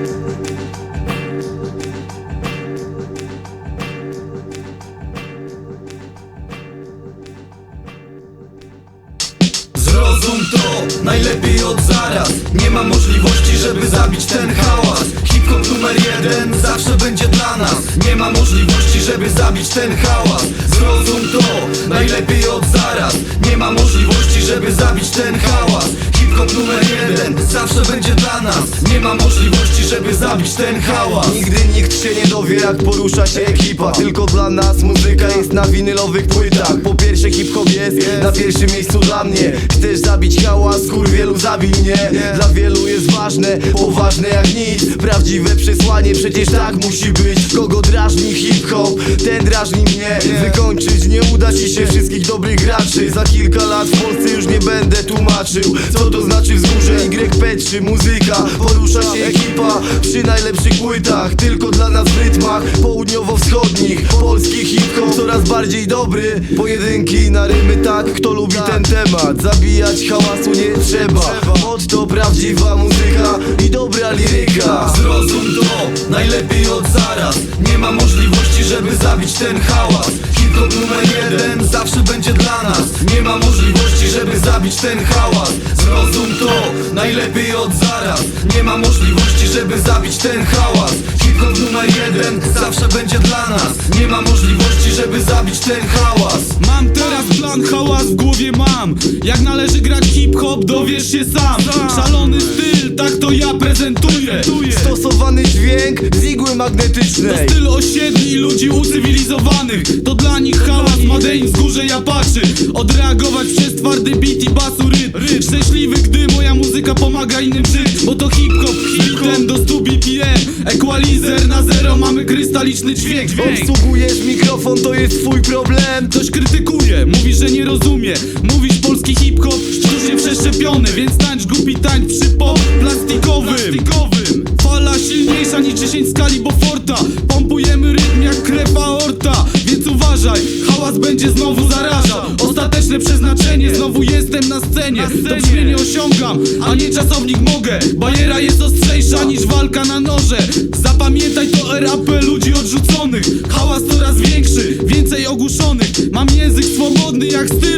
Zrozum to, najlepiej od zaraz. Nie ma możliwości, żeby zabić ten hałas. Hip-hop numer jeden zawsze będzie dla nas. Nie ma możliwości, żeby zabić ten hałas. Zrozum to, najlepiej od zaraz. Nie ma możliwości, żeby zabić ten hałas Hip-hop numer jeden. Zawsze będzie dla nas. Nie ma możliwości, żeby zabić ten hałas. Nigdy nikt się nie dowie jak porusza się ekipa. Tylko dla nas muzyka jest na winylowych płytach. Po pierwsze hip-hop jest na pierwszym miejscu dla mnie. Chcesz zabić hałas, kur wielu zabij mnie. Dla wielu jest ważne, poważne jak nic. Prawdziwe przesłanie, przecież tak musi być. Kogo drażni hip-hop, ten drażni mnie. Wykończyć nie uda ci się wszystkich dobrych graczy. Za kilka lat w Polsce już nie będę tłumaczył Co to znaczy wzgórze YP3 muzyka. Porusza się ekipa przy najlepszych płytach Tylko dla nas w rytmach południowo-wschodnich. Polski hip-hop coraz bardziej dobry. Pojedynki na rymy tak, kto lubi ten temat? Zabijać hałasu nie trzeba. Motto prawdziwa muzyka i dobra liryka. Zrozum to, najlepiej od zaraz. Nie ma możliwości, żeby zabić ten hałas. Hip-hop numer jeden zawsze będzie dla nas. Nie ma możliwości, żeby zabić ten hałas. to, od zaraz Nie ma możliwości, żeby zabić ten hałas. Hip-hop numer jeden zawsze będzie dla nas. Nie ma możliwości, żeby zabić ten hałas. Mam teraz plan, hałas w głowie mam. Jak należy grać hip-hop, dowiesz się sam. Szalony styl, tak to ja prezentuję. Stosowany dźwięk z igły To magnetycznej styl osiedli ludzi ucywilizowanych. To dla nich hałas ma deń wzgórze japaczy Odreagować przez twardy beat i basu rytm Szczęśliwy, gdy muzyka pomaga innym żyć Bo to hip-hop, hitem do 100 BPM Equalizer na zero, mamy krystaliczny dźwięk. Obsługujesz mikrofon, to jest twój problem. Ktoś krytykuje, mówi, że nie rozumie. Mówisz polski hip-hop, sztucznie przeszczepiony Więc tańcz głupi tańcz przy pop plastikowym. Fala silniejsza niż 10 skali Boforta hałas będzie znowu zarażał Ostateczne przeznaczenie, znowu jestem na scenie. To brzmienie osiągam, a nie czasownik mogę. Bajera jest ostrzejsza niż walka na noże. Zapamiętaj to RAP ludzi odrzuconych. Hałas coraz większy, więcej ogłuszonych. Mam język swobodny jak styl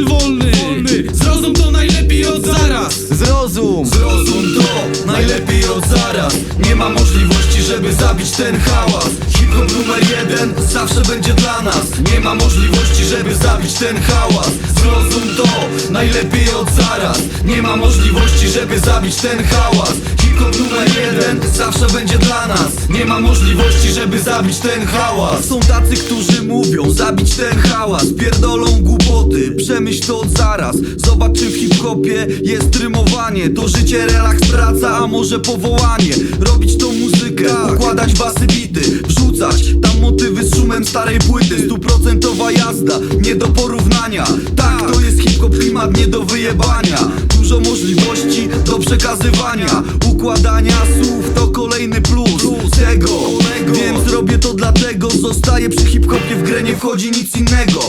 jeden zawsze będzie dla nas. Nie ma możliwości, żeby zabić ten hałas. Zrozum to, najlepiej od zaraz. Nie ma możliwości, żeby zabić ten hałas. Hip-hop numer jeden zawsze będzie dla nas. Nie ma możliwości, żeby zabić ten hałas. Są tacy, którzy mówią zabić ten hałas. Pierdolą głupoty, przemyśl to od zaraz. Zobacz czy w hip-hopie jest rymowanie. To życie, relaks, praca, a może powołanie. Robić tą muzykę, układać basy nie do porównania. Tak, to jest hip-hop klimat, nie do wyjebania. Dużo możliwości do przekazywania. Układania słów to kolejny plus tego. Więc robię to dlatego. Zostaję przy hip-hopie, w grę nie wchodzi nic innego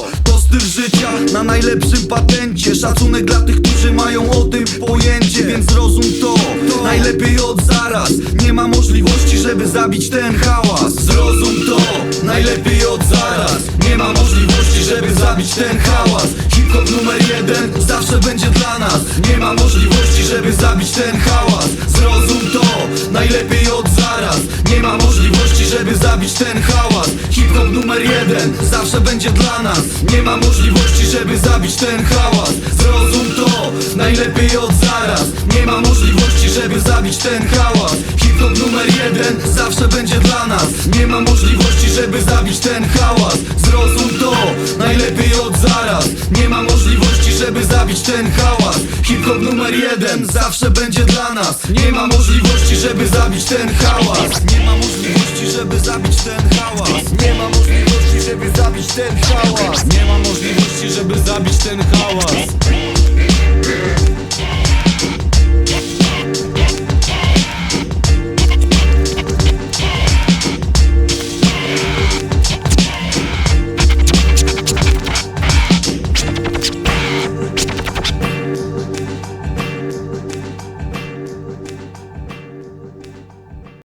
styl życia na najlepszym patencie. Szacunek dla tych, którzy mają o tym pojęcie Więc zrozum to, najlepiej od zaraz. Nie ma możliwości, żeby zabić ten hałas. Zrozum to, najlepiej od zaraz. Nie ma możliwości, żeby zabić ten hałas. Hip-hop numer jeden zawsze będzie dla nas. Nie ma możliwości, żeby zabić ten hałas. Zrozum to, najlepiej od zaraz. Nie ma możliwości, żeby zabić ten hałas numer jeden zawsze będzie dla nas. Nie ma możliwości, żeby zabić ten hałas. Zrozum to, najlepiej od zaraz. Nie ma możliwości, żeby zabić ten hałas. Hip-hop numer jeden zawsze będzie dla nas. Nie ma możliwości, żeby zabić ten hałas. Zrozum to, najlepiej od zaraz. Nie ma możliwości, żeby zabić ten hałas. Hip-hop numer jeden zawsze będzie dla nas. Nie ma możliwości, żeby zabić ten hałas. Nie ma możliwości, żeby zabić ten ten hałas. Nie ma możliwości, żeby zabić ten hałas